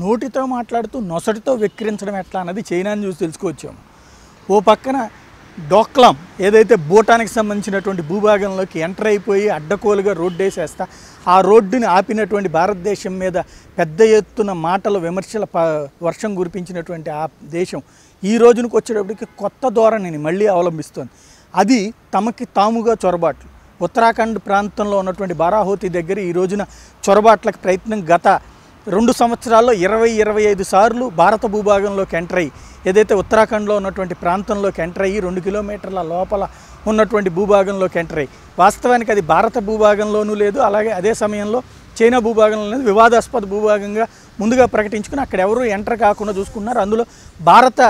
నోటితో మాట్లాడుతూ నొసటితో వెక్కిరించడం ఎట్లా అన్నది చైనాని చూసి తెలుసుకోవచ్చాము ఓ పక్కన డోక్లాం ఏదైతే భూటానికి సంబంధించినటువంటి భూభాగంలోకి ఎంటర్ అయిపోయి అడ్డకోలుగా రోడ్డు వేసేస్తా ఆ రోడ్డుని ఆపినటువంటి భారతదేశం మీద పెద్ద ఎత్తున మాటల విమర్శల ప వర్షం కురిపించినటువంటి ఆ దేశం ఈ రోజునికి వచ్చేటప్పటికి కొత్త ధోరణిని మళ్ళీ అవలంబిస్తోంది. అది తమకి తాముగా చొరబాట్లు. ఉత్తరాఖండ్ ప్రాంతంలో ఉన్నటువంటి బారాహోతి దగ్గర ఈ రోజున చొరబాట్లకు ప్రయత్నం గత రెండు సంవత్సరాల్లో ఇరవై ఇరవై ఐదు సార్లు భారత భూభాగంలోకి ఎంటర్ అయ్యి ఏదైతే ఉత్తరాఖండ్లో ఉన్నటువంటి ప్రాంతంలోకి ఎంటర్ అయ్యి రెండు కిలోమీటర్ల లోపల ఉన్నటువంటి భూభాగంలోకి ఎంటర్ అయ్యి వాస్తవానికి అది భారత భూభాగంలోనూ లేదు అలాగే అదే సమయంలో చైనా భూభాగంలో లేదు వివాదాస్పద భూభాగంగా ముందుగా ప్రకటించుకుని అక్కడ ఎవరు ఎంటర్ కాకుండా చూసుకున్నారు. అందులో భారత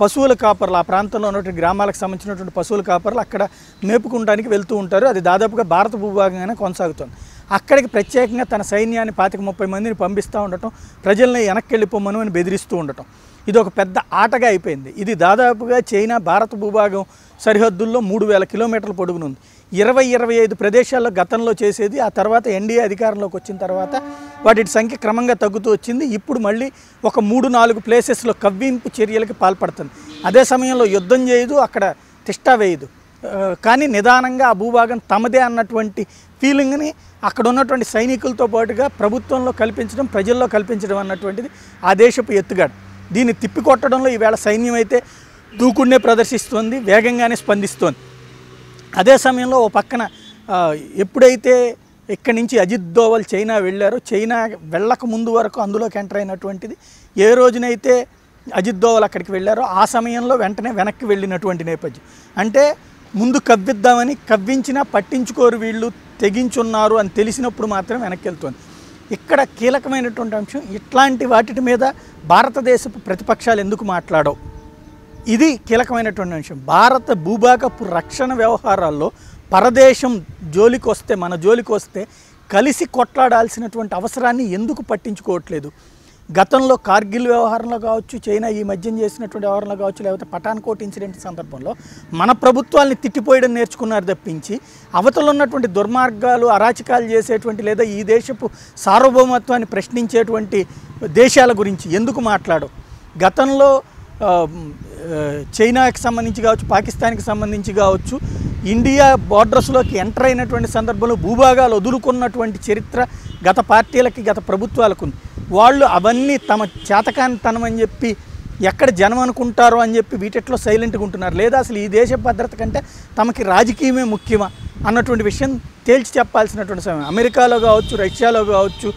పశువుల కాపర్లు ఆ ప్రాంతంలో ఉన్నటువంటి గ్రామాలకు సంబంధించినటువంటి పశువుల కాపర్లు అక్కడ మేపుకుంటానికి వెళ్తూ ఉంటారు. అది దాదాపుగా భారత భూభాగంగానే కొనసాగుతుంది. అక్కడికి ప్రత్యేకంగా తన సైన్యాన్ని పాతిక ముప్పై మందిని పంపిస్తూ ఉండటం ప్రజల్ని వెనక్కి వెళ్ళిపోమను అని బెదిరిస్తూ ఉండటం. ఇది ఒక పెద్ద ఆటగా అయిపోయింది. ఇది దాదాపుగా చైనా భారత భూభాగం సరిహద్దుల్లో మూడు వేల కిలోమీటర్ల పొడుగునుంది ఇరవై ఇరవై ఐదు ప్రదేశాల్లో గతంలో చేసేది ఆ తర్వాత ఎన్డీఏ అధికారంలోకి వచ్చిన తర్వాత వాటి సంఖ్య క్రమంగా తగ్గుతూ వచ్చింది. ఇప్పుడు మళ్ళీ ఒక మూడు నాలుగు ప్లేసెస్లో కవ్వింపు చర్యలకి పాల్పడుతుంది. అదే సమయంలో యుద్ధం చేయదు అక్కడ తిష్టా వేయదు. కానీ నిదానంగా ఆ భూభాగం తమదే అన్నటువంటి ఫీలింగ్ని అక్కడ ఉన్నటువంటి సైనికులతో పాటుగా ప్రభుత్వంలో కల్పించడం ప్రజల్లో కల్పించడం అన్నటువంటిది ఆ దేశపు ఎత్తుగాడు. దీన్ని తిప్పికొట్టడంలో ఈవేళ సైన్యం అయితే దూకుడినే ప్రదర్శిస్తోంది వేగంగానే స్పందిస్తోంది. అదే సమయంలో ఓ పక్కన ఎప్పుడైతే ఇక్కడి నుంచి అజిత్ దోవల్ చైనా వెళ్ళారో చైనా వెళ్ళక ముందు వరకు అందులోకి ఎంటర్ అయినటువంటిది ఏ రోజునైతే అజిత్ దోవల్ అక్కడికి వెళ్ళారో ఆ సమయంలో వెంటనే వెనక్కి వెళ్ళినటువంటి నేపథ్యం. అంటే ముందు కవ్విద్దామని కవ్వించినా పట్టించుకోరు వీళ్ళు తెగించున్నారు అని తెలిసినప్పుడు మాత్రం వెనక్కి వెళ్తుంది ఇక్కడ కీలకమైనటువంటి అంశం ఇట్లాంటి వాటి మీద భారతదేశపు ప్రతిపక్షాలు ఎందుకు మాట్లాడవు? ఇది కీలకమైనటువంటి అంశం. భారత భూభాగపు రక్షణ వ్యవహారాల్లో పరదేశం జోలికి వస్తే మన జోలికి వస్తే కలిసి కొట్లాడాల్సినటువంటి అవసరాన్ని ఎందుకు పట్టించుకోవట్లేదు? గతంలో కార్గిల్ వ్యవహారంలో కావచ్చు చైనా ఈ మధ్యం చేసినటువంటి వ్యవహారంలో కావచ్చు లేకపోతే పఠాన్కోట్ ఇన్సిడెంట్ సందర్భంలో మన ప్రభుత్వాల్ని తిట్టిపోయడం నేర్చుకున్నారు తప్పించి అవతల ఉన్నటువంటి దుర్మార్గాలు అరాచకాలు చేసేటువంటి లేదా ఈ దేశపు సార్వభౌమత్వాన్ని ప్రశ్నించేటువంటి దేశాల గురించి ఎందుకు మాట్లాడు గతంలో చైనాకి సంబంధించి కావచ్చు పాకిస్తాన్కి సంబంధించి కావచ్చు ఇండియా బార్డర్స్లోకి ఎంటర్ అయినటువంటి సందర్భంలో భూభాగాలు వదులుకున్నటువంటి చరిత్ర గత పార్టీలకి గత ప్రభుత్వాలకు ఉంది. వాళ్ళు అవన్నీ తమ చేతకానితనం అని చెప్పి ఎక్కడ జనం అనుకుంటారో అని చెప్పి వీటిట్లో సైలెంట్గా ఉంటున్నారు. లేదా అసలు ఈ దేశ భద్రత కంటే తమకి రాజకీయమే ముఖ్యమా అన్నటువంటి విషయం తేల్చి చెప్పాల్సినటువంటి సమయం. అమెరికాలో కావచ్చు రష్యాలో కావచ్చు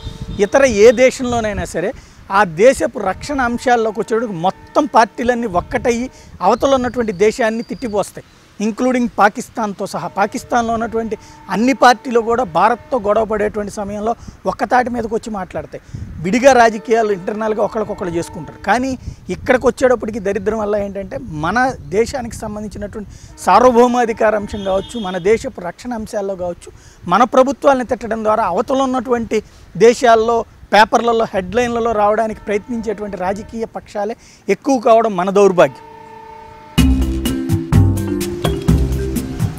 ఇతర ఏ దేశంలోనైనా సరే ఆ దేశపు రక్షణ అంశాల్లోకి వచ్చేటప్పుడు మొత్తం పార్టీలన్నీ ఒక్కటయ్యి అవతల ఉన్నటువంటి దేశాన్ని తిట్టిపోస్తాయి. ఇంక్లూడింగ్ పాకిస్తాన్తో సహా. పాకిస్తాన్లో ఉన్నటువంటి అన్ని పార్టీలు కూడా భారత్తో గొడవ పడేటువంటి సమయంలో ఒక్కతాటి మీదకి వచ్చి మాట్లాడతాయి. విడిగా రాజకీయాలు ఇంటర్నల్గా ఒకరికొకరు చేసుకుంటారు. కానీ ఇక్కడికి వచ్చేటప్పటికి దరిద్రం వల్ల ఏంటంటే మన దేశానికి సంబంధించినటువంటి సార్వభౌమాధికార అంశం కావచ్చు మన దేశపు రక్షణ అంశాల్లో కావచ్చు మన ప్రభుత్వాలను తిట్టడం ద్వారా అవతల ఉన్నటువంటి దేశాల్లో పేపర్లలో హెడ్లైన్లలో రావడానికి ప్రయత్నించేటువంటి రాజకీయ పక్షాలే ఎక్కువ కావడం మన దౌర్భాగ్యం.